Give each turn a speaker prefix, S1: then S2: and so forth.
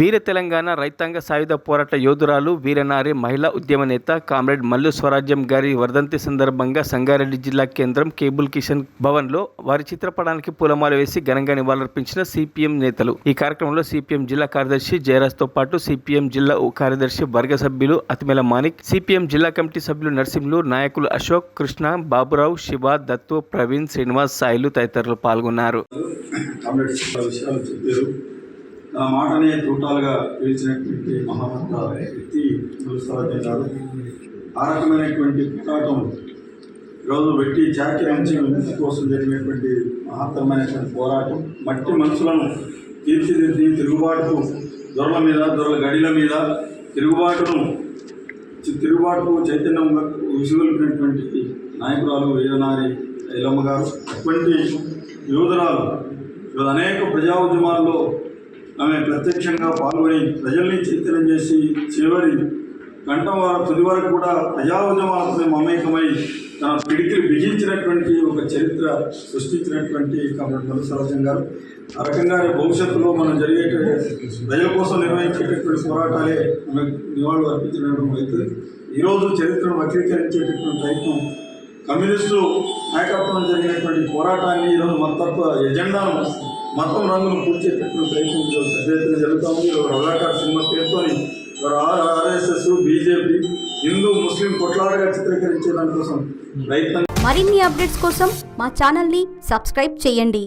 S1: వీర తెలంగాణ రైతాంగ సాయుధ పోరాట యోధురాలు వీరనారి మహిళా ఉద్యమ నేత కామ్రేడ్ మల్లు స్వరాజ్యం గారి వర్ధంతి సందర్భంగా సంగారెడ్డి జిల్లా కేంద్రం కేబుల్ కిషన్ భవన్లో వారి చిత్రపటానికి పూలమాల వేసి ఘనంగా నివాళులర్పించిన సిపిఎం నేతలు. ఈ కార్యక్రమంలో సిపిఎం జిల్లా కార్యదర్శి జయరాజ్తో పాటు సిపిఎం జిల్లా కార్యదర్శి వర్గ సభ్యులు అతిమేల మాణిక్ సిపిఎం జిల్లా కమిటీ సభ్యులు నరసింహులు నాయకులు అశోక్ కృష్ణ బాబురావు శివ దత్తు ప్రవీణ్ శ్రీనివాస్ సాయిలు తదితరులు పాల్గొన్నారు.
S2: నా మాటనే తూటాలుగా పిలిచినటువంటి మహామంత వ్యక్తి తులసారాజన్ గారు. ఆ రకమైనటువంటి పోరాటం రోజు పెట్టి చాకరి నుంచి విముక్తి కోసం జరిగినటువంటి మహత్తరమైనటువంటి పోరాటం. మట్టి మనుషులను తీర్చిదిద్ది తిరుగుబాటు దొరల మీద దొరల గడిల మీద తిరుగుబాటును తిరుగుబాటు తిరుగుబాటుకు చైతన్యం విసుగొలిపినటువంటి నాయకురాలు వీరనారి ఇలమ్మ గారు. అటువంటి యోధురాలు అనేక ప్రజా ఉద్యమాల్లో ఆమె ప్రత్యక్షంగా పాల్గొని ప్రజల్ని చైతన్యం చేసి చివరి గంట వారు తొలి వరకు కూడా ప్రజా ఉద్యమాలతో మమేకమై తన పిడికిలు బిగించినటువంటి ఒక చరిత్ర సృష్టించినటువంటి కామ్రేడ్ మధు సరోజన్ గారు. ఆ రకంగా భవిష్యత్తులో మనం జరిగే ప్రజల కోసం నిర్వహించేటటువంటి పోరాటాలే మనకు నివాళులు అర్పించడం అవుతుంది ఈరోజు చరిత్రను వక్రీకరించేటటువంటి ప్రయత్నం కమ్యూనిస్టు నాయకత్వం జరిగినటువంటి పోరాటాన్ని ఈరోజు మతత్వ ఎజెండాను మతం రంగును పూడ్చేటటువంటి ప్రయత్నం ఈరోజు పెద్ద జరుగుతూ ఉంది ఈరోజు రజాకార్ సినిమా పేరుతోని ఆర్ఎస్ఎస్ బీజేపీ హిందూ ముస్లిం కొట్లాడగా చిత్రీకరించే దానికోసం ప్రయత్నం
S3: మరిన్ని అప్డేట్స్ కోసం మా ఛానల్ని సబ్స్క్రైబ్ చేయండి.